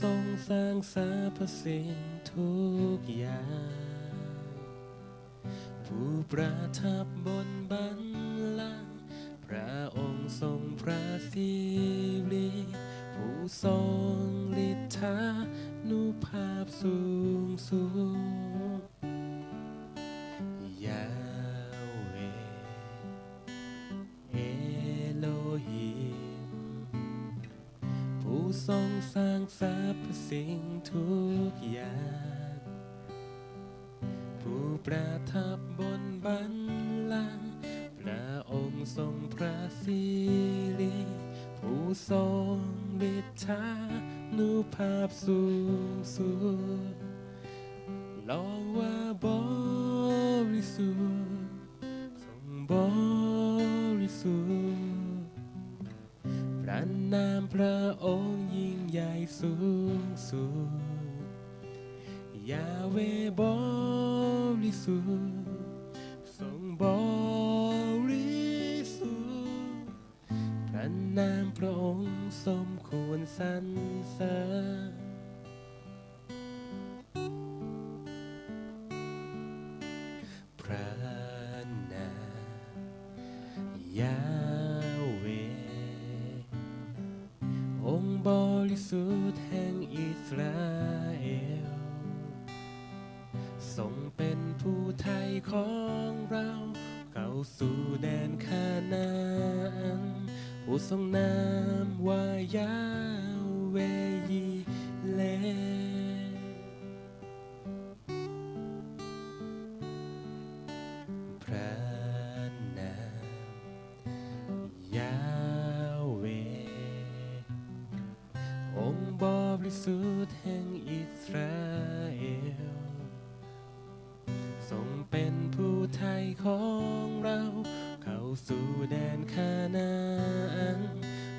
ทรงสร้างสรรพสิ่งทุกอย่าง ผู้ประทับบนบันลังก์พระองค์ทรงพระสิริผู้ทรงฤทธา ทรงสร้างสรรพสิ่งทุกอย่าง ผู้ประทับบนบันลังก์พระองค์ทรงพระสิริผู้ทรงฤทธานุภาพสูงสุดลอ สูงสุดยาเวบริสุทธิ์ทรงบริสุทธิ์พระนามพระองค์สมควรสรรเสริญ สุทธิ์แห่งอิสราเอลทรงเป็นผู้ไทยของเราเข้าสู่แดนคานาอันผู้ทรงนามว่ายาเวยีเล ริสุทธิ์แห่งอิสราเอลทรงเป็นผู้ไทยของเรา เข้าสู่แดนคานาอัน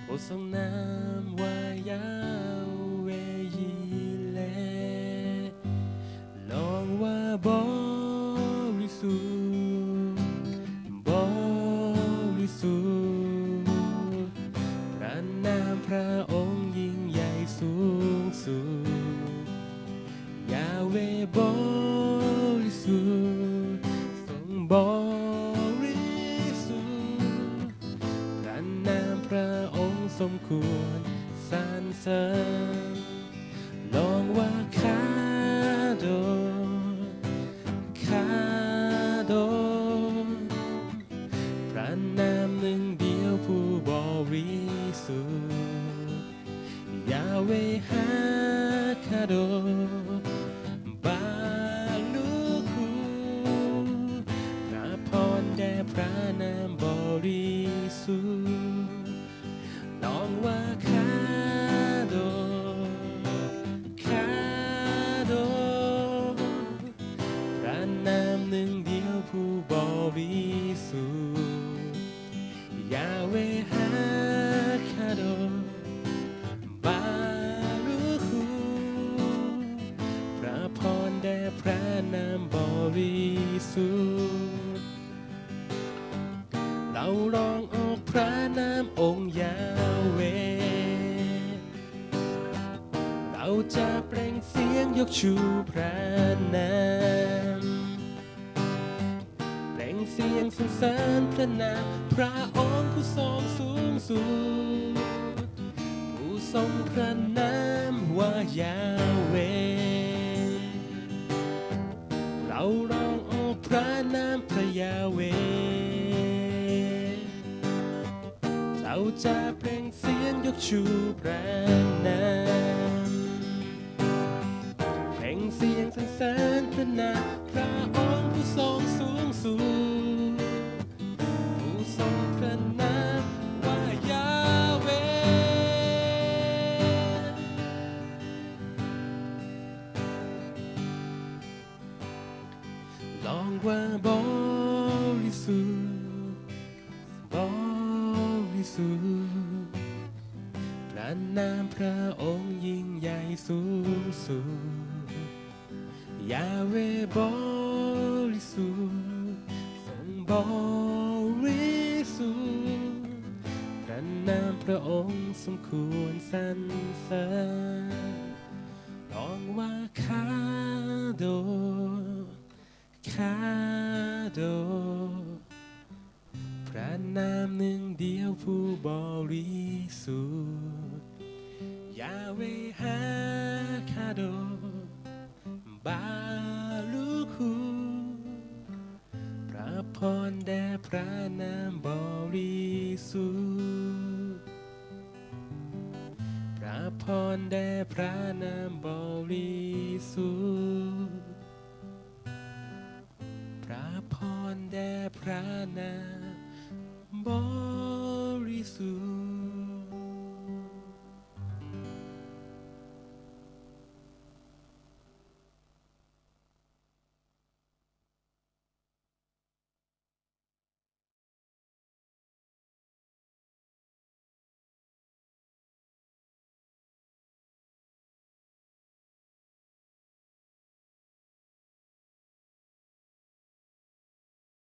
ผู้ทรงนามว่า สมควรสรรเสริญลองว่าคาโดคาโดพระนามหนึ่งเดียวผู้บริสุทธิ์ยาเวหาคาโดน องออกพระนามองค์ยาเว เราจะเปล่งเสียงยกชูพระนามเปล่งเสียงสรรเสริญพระนามพระองค์ผู้ทรงสูงสุดผู้ทรงพระนามว่ายาเว เราร้องออกพระนามพระยาเว จะเปล่งเสียงยกชูพระนามเปล่งเสียงสรรเสริญพระนามพระองค์ผู้ทรงสูงสุดผู้ทรงพระนามว่ายาเวลองว่าบริ สุทธิ์พระนามพระองค์ยิ่งใหญ่สูงสุดยาเวบริสุทธิ์ทรงบริสุทธิ์พระนามพระองค์สมควรสรรเสริญว่าคาโดคาโด พระนามหนึ่งเดียวผู้บริสุทธิ์ยาเวฮาคาโด บาลูคูพระพรแด่พระนามบริสุทธิ์พระพรแด่พระนามบริสุทธิ์พระพรแด่พระนาม bore through.